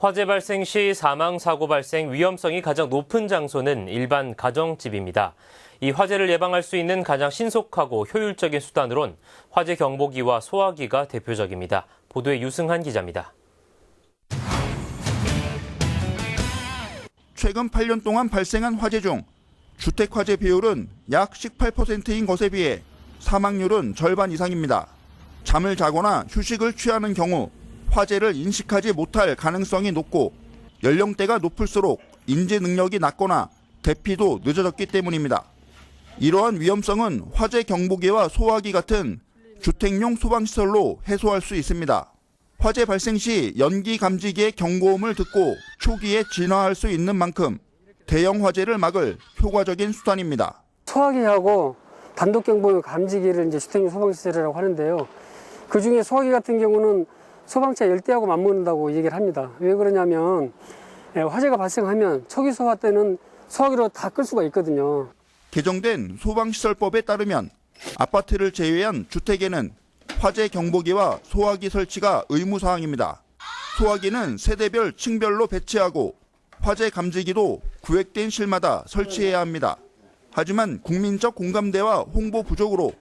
화재 발생 시 사망 사고 발생 위험성이 가장 높은 장소는 일반 가정집입니다. 이 화재를 예방할 수 있는 가장 신속하고 효율적인 수단으론 화재 경보기와 소화기가 대표적입니다. 보도에 유승한 기자입니다. 최근 8년 동안 발생한 화재 중 주택 화재 비율은 약 18%인 것에 비해 사망률은 절반 이상입니다. 잠을 자거나 휴식을 취하는 경우 화재를 인식하지 못할 가능성이 높고 연령대가 높을수록 인지 능력이 낮거나 대피도 늦어졌기 때문입니다. 이러한 위험성은 화재 경보기와 소화기 같은 주택용 소방시설로 해소할 수 있습니다. 화재 발생 시 연기 감지기의 경고음을 듣고 초기에 진화할 수 있는 만큼 대형 화재를 막을 효과적인 수단입니다. 소화기하고 단독 경보 감지기를 이제 주택용 소방시설이라고 하는데요. 그 중에 소화기 같은 경우는 소방차 열대하고 맞먹는다고 얘기를 합니다. 왜 그러냐면 예, 화재가 발생하면 초기 소화 때는 소화기로 다 끌 수가 있거든요. 개정된 소방시설법에 따르면 아파트를 제외한 주택에는 화재 경보기와 소화기 설치가 의무사항입니다. 소화기는 세대별 층별로 배치하고 화재 감지기도 구획된 실마다 설치해야 합니다. 하지만 국민적 공감대와 홍보 부족으로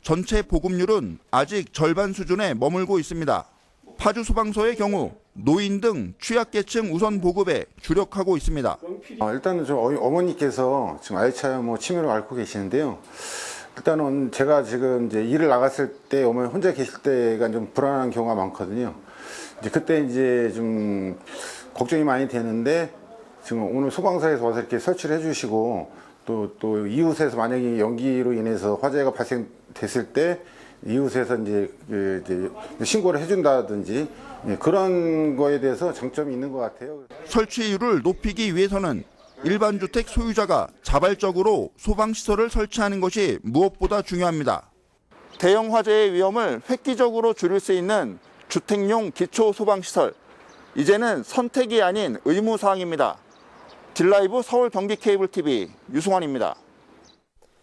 전체 보급률은 아직 절반 수준에 머물고 있습니다. 파주 소방서의 경우 노인 등 취약계층 우선 보급에 주력하고 있습니다. 어, 일단은 저 어- 어머니께서 지금 알츠하이머 뭐 치매로 앓고 계시는데요. 일단은 제가 지금 이제 일을 나갔을 때 어머니 혼자 계실 때가 좀 불안한 경우가 많거든요. 이제 그때 이제 좀 걱정이 많이 되는데 지금 오늘 소방서에서 와서 이렇게 설치를 해주시고 또, 또 이웃에서 만약에 연기로 인해서 화재가 발생됐을 때 이웃에서 이제, 그 이제 신고를 해준다든지 예, 그런 거에 대해서 장점이 있는 것 같아요. 설치율을 높이기 위해서는 일반 주택 소유자가 자발적으로 소방시설을 설치하는 것이 무엇보다 중요합니다. 대형 화재의 위험을 획기적으로 줄일 수 있는 주택용 기초 소방시설. 이제는 선택이 아닌 의무사항입니다. 딜라이브 서울 경기 케이블 TV 유승환입니다.